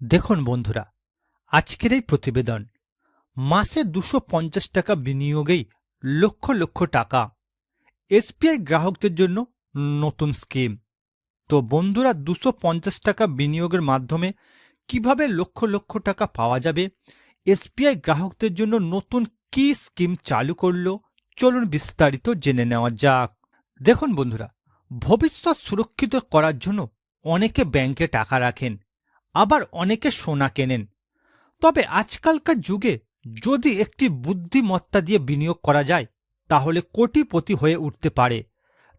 দেখুন বন্ধুরা, আজকের এই প্রতিবেদন, মাসে দুশো পঞ্চাশ টাকা বিনিয়োগেই লক্ষ লক্ষ টাকা। এসবিআই গ্রাহকদের জন্য নতুন স্কিম। তো বন্ধুরা, দুশো পঞ্চাশ টাকা বিনিয়োগের মাধ্যমে কীভাবে লক্ষ লক্ষ টাকা পাওয়া যাবে? এসবিআই গ্রাহকদের জন্য নতুন কি স্কিম চালু করল? চলুন বিস্তারিত জেনে নেওয়া যাক। দেখুন বন্ধুরা, ভবিষ্যৎ সুরক্ষিত করার জন্য অনেকে ব্যাংকে টাকা রাখেন। আবার অনেকে সোনা কেনেন। তবে আজকালকার যুগে যদি একটি বুদ্ধিমত্তা দিয়ে বিনিয়োগ করা যায়, তাহলে কোটিপতি হয়ে উঠতে পারে।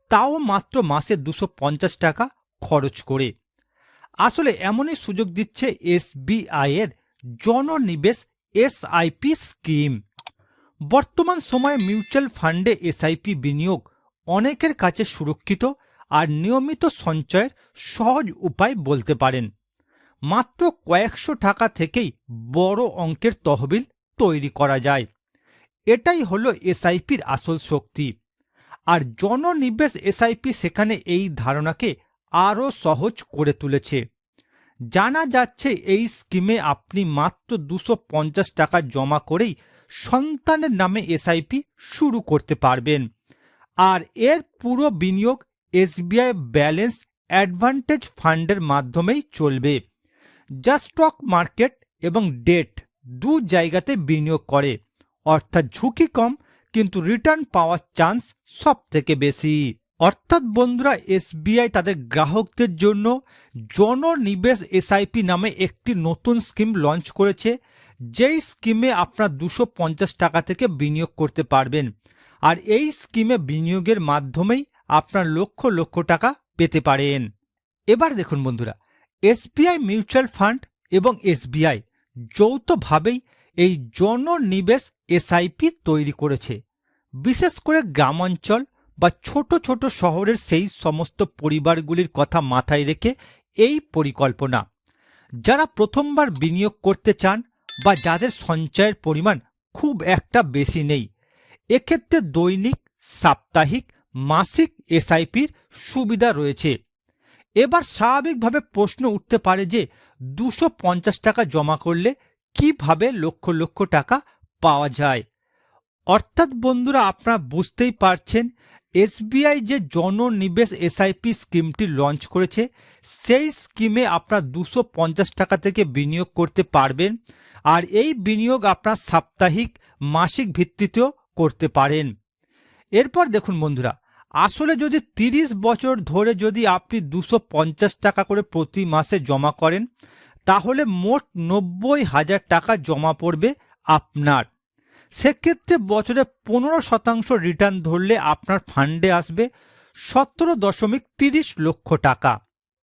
তাও মাত্র মাসে দুশো টাকা খরচ করে। আসলে এমনই সুযোগ দিচ্ছে এসবিআই এর জননিবেশ এসআইপি স্কিম। বর্তমান সময়ে মিউচুয়াল ফান্ডে এসআইপি বিনিয়োগ অনেকের কাছে সুরক্ষিত আর নিয়মিত সঞ্চয়ের সহজ উপায় বলতে পারেন। মাত্র কয়েকশো টাকা থেকেই বড় অঙ্কের তহবিল তৈরি করা যায়। এটাই হলো এসআইপির আসল শক্তি। আর জননিবেশ এসআইপি সেখানে এই ধারণাকে আরও সহজ করে তুলেছে। জানা যাচ্ছে এই স্কিমে আপনি মাত্র দুশো টাকা জমা করেই সন্তানের নামে এসআইপি শুরু করতে পারবেন। আর এর পুরো বিনিয়োগ এসবিআই ব্যালেন্স অ্যাডভান্টেজ ফান্ডের মাধ্যমেই চলবে। যা স্টক মার্কেট এবং ডেট দু জায়গাতে বিনিয়োগ করে। অর্থাৎ ঝুঁকি কম, কিন্তু রিটার্ন পাওয়ার চান্স সব থেকে বেশি। অর্থাৎ বন্ধুরা এসবিআই তাদের গ্রাহকদের জন্য জননিবেশ এসআইপি নামে একটি নতুন স্কিম লঞ্চ করেছে, যেই স্কিমে আপনার দুশো টাকা থেকে বিনিয়োগ করতে পারবেন। আর এই স্কিমে বিনিয়োগের মাধ্যমেই আপনার লক্ষ লক্ষ টাকা পেতে পারেন। এবার দেখুন বন্ধুরা এসবিআই মিউচুয়াল ফান্ড এবং এসবিআই যৌথভাবেই এই জননিবেশ এসআইপি তৈরি করেছে। বিশেষ করে গ্রামাঞ্চল বা ছোট ছোট শহরের সেই সমস্ত পরিবারগুলির কথা মাথায় রেখে এই পরিকল্পনা। যারা প্রথমবার বিনিয়োগ করতে চান বা যাদের সঞ্চয়ের পরিমাণ খুব একটা বেশি নেই, এক্ষেত্রে দৈনিক, সাপ্তাহিক, মাসিক এসআইপির সুবিধা রয়েছে। এবার স্বাভাবিকভাবে প্রশ্ন উঠতে পারে যে দুশো পঞ্চাশ টাকা জমা করলে কীভাবে লক্ষ লক্ষ টাকা পাওয়া যায়? অর্থাৎ বন্ধুরা, আপনারা বুঝতেই পারছেন, এসবিআই যে জননিবেশ এসআইপি স্কিমটি লঞ্চ করেছে, সেই স্কিমে আপনার দুশো পঞ্চাশ টাকা থেকে বিনিয়োগ করতে পারবেন আর এই বিনিয়োগ আপনার সাপ্তাহিক, মাসিক ভিত্তিতেও করতে পারেন। এরপর দেখুন বন্ধুরা আসলে যদি ৩০ বছর ধরে যদি আপনি দুশো টাকা করে প্রতি মাসে জমা করেন, তাহলে মোট নব্বই হাজার টাকা জমা পড়বে আপনার। সেক্ষেত্রে বছরে পনেরো শতাংশ রিটার্ন ধরলে আপনার ফান্ডে আসবে সতেরো দশমিক তিরিশ লক্ষ টাকা।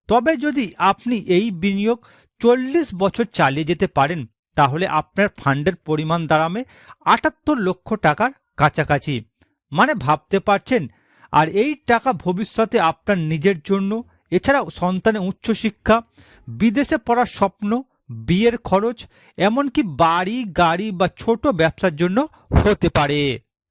তবে যদি আপনি এই বিনিয়োগ চল্লিশ বছর চালিয়ে যেতে পারেন, তাহলে আপনার ফান্ডের পরিমাণ দাঁড়াবে আটাত্তর লক্ষ টাকার কাছাকাছি। মানে ভাবতে পারছেন আর এই টাকা ভবিষ্যতে আপনার নিজের জন্য, এছাড়াও সন্তানের উচ্চশিক্ষা, বিদেশে পড়ার স্বপ্ন, বিয়ের খরচ, এমনকি বাড়ি, গাড়ি বা ছোট ব্যবসার জন্য হতে পারে।